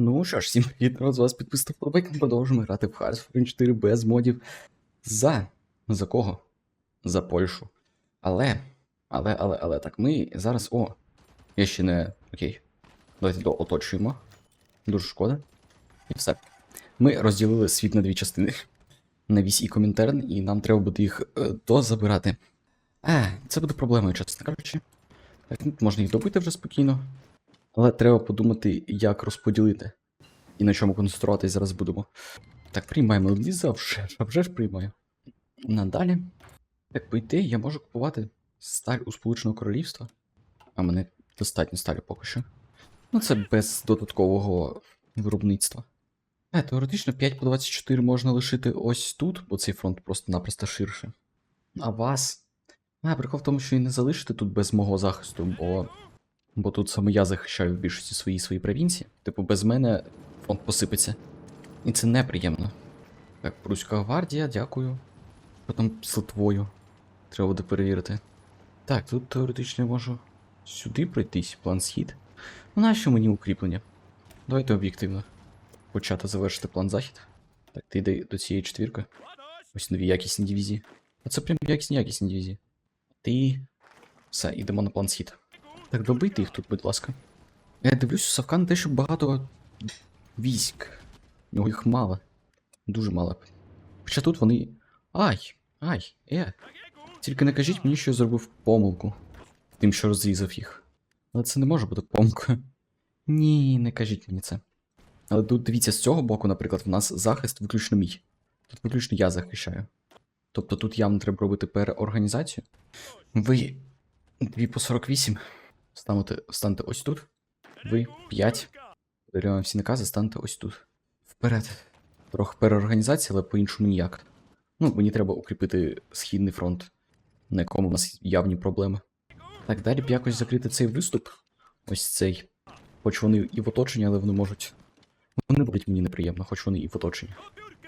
Ну що ж, всім привіт, народ, з вас підписав Форбейк, ми продовжуємо грати в Hearthstone 4 без модів. За. За кого? За Польщу. Але, але, але, але, так, ми зараз. О, я ще не. Окей. Давайте до оточуємо. Дуже шкода. І все. Ми розділили світ на дві частини. На вісь і комінтерн, і нам треба буде їх е, дозабирати. А, це буде проблемою, чесно кажучи. Так, ну, можна їх добити вже спокійно. Але треба подумати, як розподілити. І на чому концентруватись зараз будемо. Так, приймаємо Ліза, вже, а вже ж приймаю. Надалі. Так, по ідеї, я можу купувати сталь у Сполученого Королівства. А мене достатньо сталі поки що. Ну, це без додаткового виробництва. Е, теоретично 5 по 24 можна лишити ось тут, бо цей фронт просто-напросто ширше. А вас. А, прикол в тому, що і не залишити тут без мого захисту, бо Бо тут саме я захищаю в більшості свої свої провінції. Типу, без мене фронт посипеться. І це неприємно. Так, Пруська гвардія, дякую. Потім з Литвою. Треба буде перевірити. Так, тут теоретично я можу сюди пройтись, план схід. Ну нащо мені укріплення? Давайте об'єктивно. Почати завершити план захід. Так, ти йди до цієї четвірки. Ось нові якісні дивізії. А це прям якісні якісні дивізії. Ти. Все, йдемо на план схід. Так, добийте їх тут, будь ласка. Я дивлюсь, у Савка не те, що багато військ. У нього їх мало. Дуже мало. Хоча тут вони. Ай! Ай! Е! Тільки не кажіть мені, що я зробив помилку. Тим, що розрізав їх. Але це не може бути помилкою. Ні, не кажіть мені це. Але тут дивіться, з цього боку, наприклад, в нас захист виключно мій. Тут виключно я захищаю. Тобто тут явно треба робити переорганізацію. Ви. Дві по 48. Станете, станете ось тут. Ви 5. Подаруємо всі накази, станете ось тут. Вперед. Трохи переорганізація, але по-іншому ніяк. Ну, мені треба укріпити східний фронт, на якому в нас явні проблеми. Так, далі б якось закрити цей виступ. Ось цей. Хоч вони і в оточенні, але вони можуть. Вони будуть мені неприємно, хоч вони і в оточенні.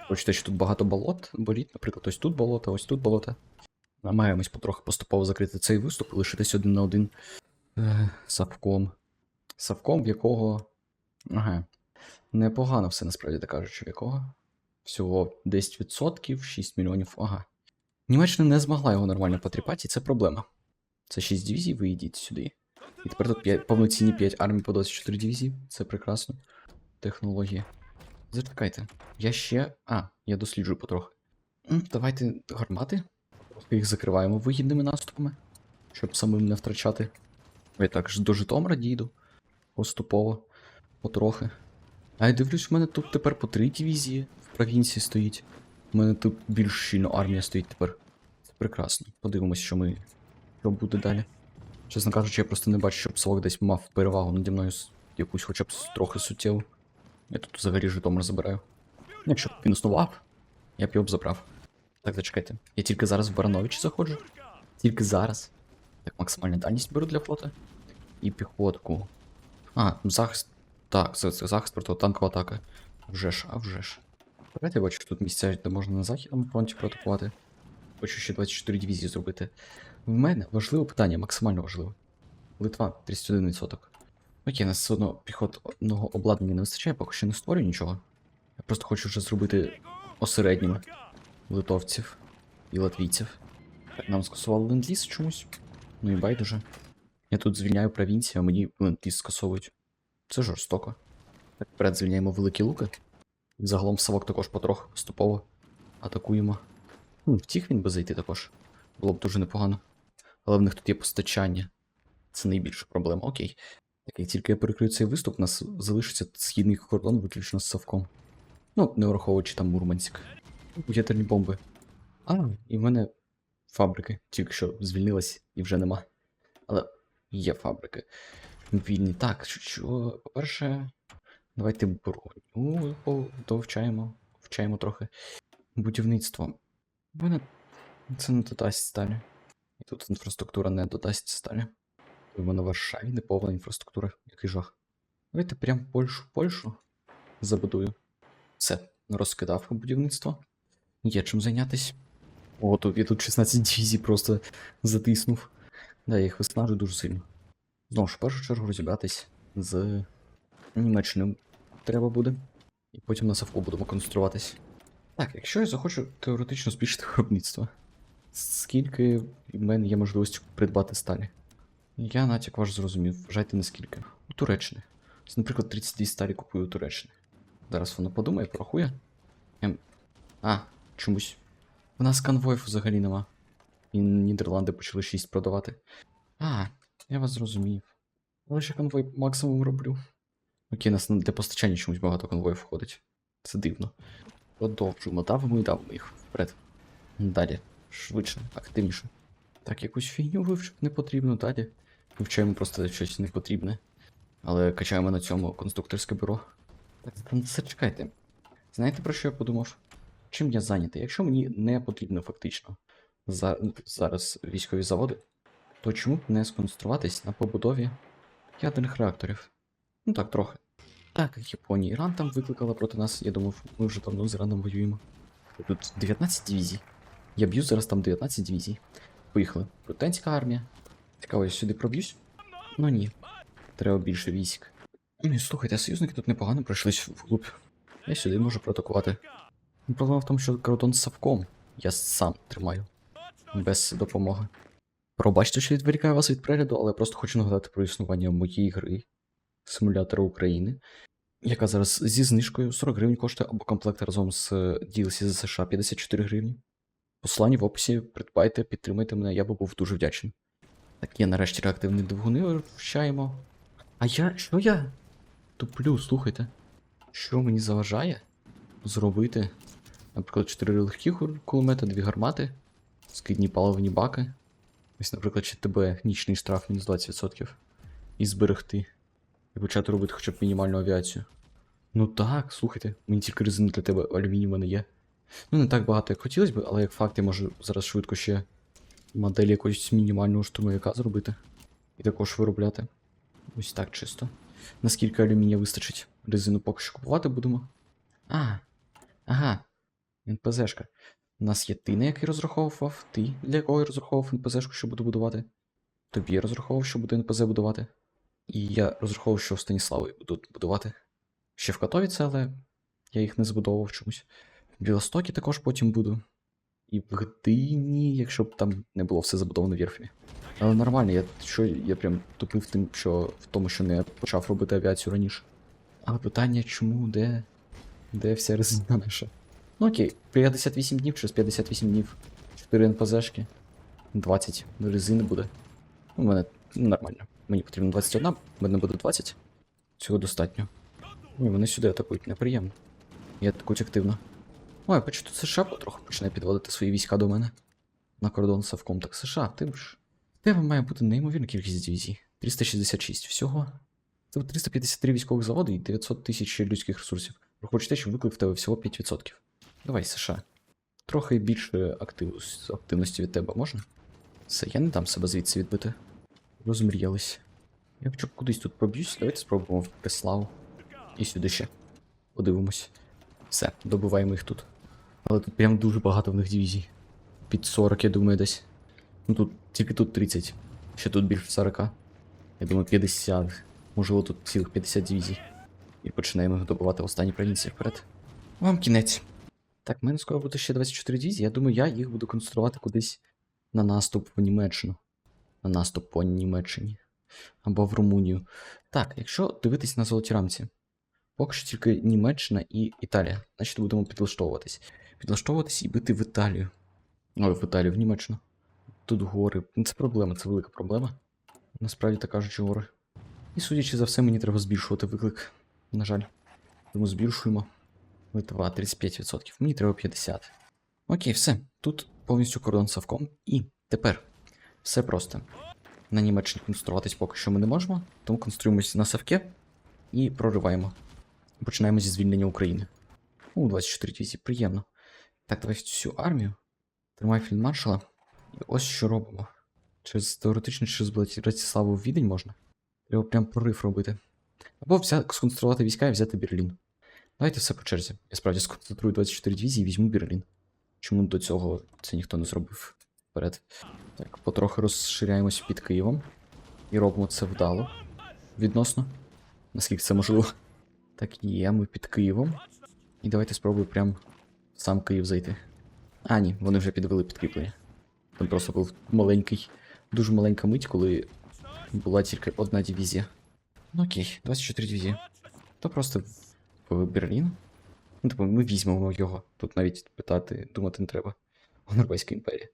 Хоч те, що тут багато болот, боліт, наприклад, ось тут болото, ось тут болото. Намагаємось потрохи поступово закрити цей виступ і лишитись один на один Савком. Савком, в якого. Ага. Непогано все насправді так кажучи, в якого. Всього 10%, 6 мільйонів. Ага. Німеччина не змогла його нормально потріпати, і це проблема. Це 6 дивізій, ви йдіть сюди. І тепер тут 5, повноцінні 5 армій по 24 дивізії. Це прекрасно. Технологія. Зачекайте. Я ще. А, я досліджую потрохи. Давайте гармати. Їх закриваємо вигідними наступами, щоб самим не втрачати. Я також до Житомира дійду. Поступово. Потрохи. А я дивлюсь, в мене тут тепер по три дивізії в провінції стоїть. У мене тут більш щільно армія стоїть тепер. Це прекрасно. Подивимось, що ми. Що буде далі. Чесно кажучи, я просто не бачу, щоб Совок десь мав перевагу наді мною якусь хоча б трохи суттєву. Я тут взагалі Житомир забираю. Якщо б він існував, я б його б забрав. Так, зачекайте. Я тільки зараз в Барановичі заходжу. Тільки зараз. Так, максимальну дальність беру для фото. І піхотку. А, захист. Так, це, це захист протитанкова атака. Вже ж, а вже ж. Давайте я бачу, що тут місця, де можна на західному фронті проатакувати. Хочу ще 24 дивізії зробити. В мене важливе питання, максимально важливе. Литва 31%. Окей, нас все одно піхотного обладнання не вистачає, поки що не створюю нічого. Я просто хочу вже зробити осередніми литовців і латвійців. Так, нам скасували ленд-ліз чомусь. Ну і байдуже. Я тут звільняю провінцію, а мені ленд-ліз скасовують. Це жорстоко. Так, вперед звільняємо великі луки. Загалом совок також потроху поступово атакуємо. Ну, втіх він би зайти також. Було б дуже непогано. Але в них тут є постачання. Це найбільша проблема. Окей. Так, як тільки я перекрию цей виступ, у нас залишиться східний кордон виключно з совком. Ну, не враховуючи там Мурманськ. Ядерні бомби. А, і в мене фабрики тільки що звільнилась і вже нема. Але є фабрики. Вільні. Так, що- по-перше, давайте броню довчаємо. Вчаємо трохи. Будівництво. Мене це не додасть сталі. І тут інфраструктура не додасть сталі. У мене в Варшаві не повна інфраструктура, який жах. Давайте прям Польщу, Польщу забудую. Все, розкидав будівництво. Є чим зайнятися. О, тут я тут 16 дивізій просто затиснув. Да, я їх виснажую дуже сильно. Знову ж в першу чергу розібратись з Німеччиною. треба буде. І потім на Савку будемо концентруватись. Так, якщо я захочу теоретично збільшити виробництво, скільки в мене є можливості придбати сталі? Я натяк ваш зрозумів, вважайте наскільки. У Туреччини. Наприклад, 32 сталі купую у Туреччини. Зараз вона подумає, порахує. Ем... А, чомусь. У нас конвоїв взагалі нема. І Нідерланди почали 6 продавати. А, я вас зрозумів. Але ще конвой максимум роблю. Окей, нас для постачання чомусь багато конвоїв входить. Це дивно. Продовжуємо, давимо і давимо їх вперед. Далі. Швидше, активніше. Так, якусь фігню вивчити не потрібно, далі. Вивчаємо просто щось непотрібне. Але качаємо на цьому конструкторське бюро. Так, зачекайте. Знаєте про що я подумав? Чим я зайнятий? Якщо мені не потрібно фактично за... зараз військові заводи, то чому б не сконцентруватись на побудові ядерних реакторів? Ну так, трохи. Так, Японія, Іран там викликала проти нас. Я думав, ми вже давно з Іраном воюємо. Тут 19 дивізій. Я б'ю зараз там 19 дивізій. Поїхали. Британська армія. Цікаво, я сюди проб'юсь? Ну ні. Треба більше військ. Ну, і слухайте, союзники тут непогано пройшлись вглубь. Я сюди можу проатакувати. Ну, Проблема в тому, що кордон з Савком я сам тримаю. Без допомоги. Пробачте, що відволікаю вас від перегляду, але я просто хочу нагадати про існування моєї гри симулятора України, яка зараз зі знижкою 40 гривень коштує або комплект разом з е, DLC з США 54 гривні. Посилання в описі, придбайте, підтримайте мене, я би був дуже вдячний. Так, є нарешті реактивні двигуни вивчаємо. А я. що я? Туплю, слухайте. Що мені заважає зробити, наприклад, 4 легкі кулемети, 2 гармати, скидні паливні баки. Ось, наприклад, чи тебе нічний штраф мінус 20%. І зберегти. І почати робити хоча б мінімальну авіацію. Ну так, слухайте, мені тільки резини для тебе алюміній в мене є. Ну, не так багато, як хотілося б, але як факт, я можу зараз швидко ще модель якогось мінімального штурмовика зробити. І також виробляти. Ось так чисто. Наскільки алюмінія вистачить? Резину поки що купувати будемо. А, ага. НПЗшка. У нас є ти, на який розраховував, ти, для якого я розраховував НПЗшку, що буду будувати. Тобі я розраховував, що буду НПЗ будувати. І я розраховував, що в Станіславі буду будувати. Ще в Катовіці, але я їх не збудовував чомусь. В Білостокі також потім буду. І в Гдині, якщо б там не було все забудовано вірфами. Але нормально, я, що, я прям тупив тим, що в тому, що не почав робити авіацію раніше. Але питання, чому, де. Де вся резина наша? Ну окей, 58 днів через 58 днів. 4 НПЗшки. 20 резини буде. У мене ну, нормально. Мені потрібно 21, в мене буде 20. Цього достатньо. Ой, вони сюди атакують, неприємно. І атакують активно. Ой, бачу, тут США потроху починає підводити свої війська до мене. На кордон Савком. Так США, ти ж. Тебе має бути неймовірна кількість дивізій. 366 всього. Це 353 військових заводи і 900 тисяч людських ресурсів. Враховуючи те, що виклик в тебе всього 5%. Давай, США. Трохи більше актив... активності від тебе можна? Все, я не дам себе звідси відбити. Розмріялись. Якщо кудись тут проб'юсь, давайте спробуємо в Преславу. І сюди ще. Подивимось. Все, добиваємо їх тут. Але тут прям дуже багато в них дивізій. Під 40, я думаю, десь. Ну тут тільки тут 30. Ще тут більше 40. Я думаю, 50. Можливо, тут цілих 50 дивізій. І починаємо їх добивати останні провінції вперед. Вам кінець. Так, в мене скоро буде ще 24 дивізії. Я думаю, я їх буду концентрувати кудись на наступ в Німеччину. На наступ по Німеччині. Або в Румунію. Так, якщо дивитись на золоті рамці, поки що тільки Німеччина і Італія. Значить, будемо підлаштовуватись. Підлаштовуватись і бити в Італію. Ой, в Італію, в Німеччину. Тут гори. Ну, Це проблема, це велика проблема. Насправді так кажучи, гори. І судячи за все, мені треба збільшувати виклик. На жаль. Тому збільшуємо. Литва 35%. Мені треба 50. Окей, все. Тут повністю кордон з Савком. І тепер все просто. На Німеччині концентруватись поки що ми не можемо, тому концентруємося на Савке і прориваємо. Починаємо зі звільнення України. У 24 дивізії, приємно. Так, давай всю армію. Тримай фільдмаршала. І ось що робимо. Через теоретично через Братиславу в Відень можна. Треба прям прорив робити. Або взя... сконцентрувати війська і взяти Берлін. Давайте все по черзі. Я справді сконцентрую 24 дивізії і візьму Берлін. Чому до цього це ніхто не зробив вперед? Так, потрохи розширяємось під Києвом. І робимо це вдало. Відносно. Наскільки це можливо. Так, є, ми під Києвом. І давайте спробую прям в сам Київ зайти. А, ні, вони вже підвели підкріплення. Там просто був маленький, дуже маленька мить, коли була тільки одна дивізія. Ну окей, 24 дивізії. То просто в- в Берлін. Ну, типу, ми візьмемо його. Тут навіть питати, думати не треба. О, Норвезька імперія.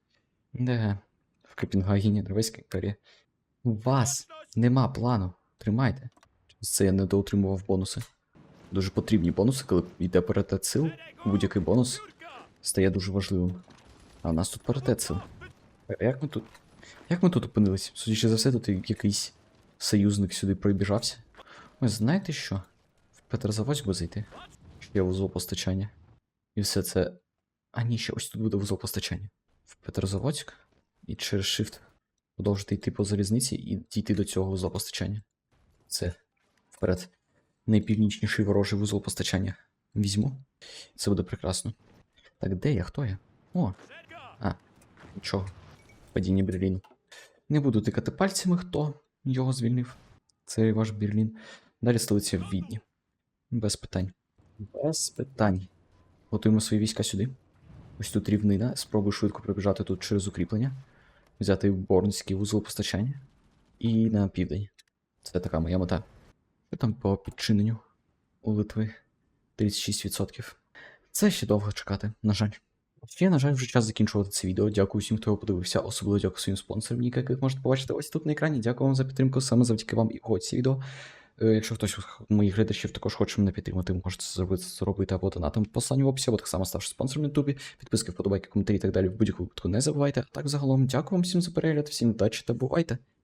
Де? В Копенгагені, Норвезька імперія. У вас нема плану. Тримайте. Через це я недоотримував бонуси. Дуже потрібні бонуси, коли йде паритет сил. Будь-який бонус стає дуже важливим. А у нас тут паритет сил. А як ми тут. Як ми тут опинились? Судячи за все, тут якийсь союзник сюди пробіжався. Ось знаєте що? Петрозаводськ би зайти. Ще вузол постачання. І все це. А ні, ще ось тут буде вузол постачання. В Петрозаводськ і через Shift продовжити йти по залізниці і дійти до цього вузла постачання. Це вперед. Найпівнічніший ворожий вузол постачання. Візьму. Це буде прекрасно. Так, де я? Хто я? О! А, нічого. Падіння Берліну. Не буду тикати пальцями, хто його звільнив. Це ваш Берлін. Далі столиця в Відні. Без питань. Без питань. Готуємо свої війська сюди. Ось тут рівнина. Спробую швидко пробіжати тут через укріплення. Взяти Борнський вузол постачання. І на південь. Це така моя мета. Що там по підчиненню у Литви? 36%. Це ще довго чекати, на жаль. Ще, на жаль, вже час закінчувати це відео. Дякую всім, хто його подивився. Особливо дякую своїм спонсорам, яких можете побачити ось тут на екрані. Дякую вам за підтримку. Саме завдяки вам і виходить це відео. Е, Якщо хтось з моїх глядачів також хоче мене підтримати, ви можете зробити, зробити або донатом в посланні в описі, або так само ставши спонсором на Ютубі. Підписки, вподобайки, коментарі і так далі в будь-якому випадку не забувайте. А так загалом дякую вам всім за перегляд, всім удачі та бувайте!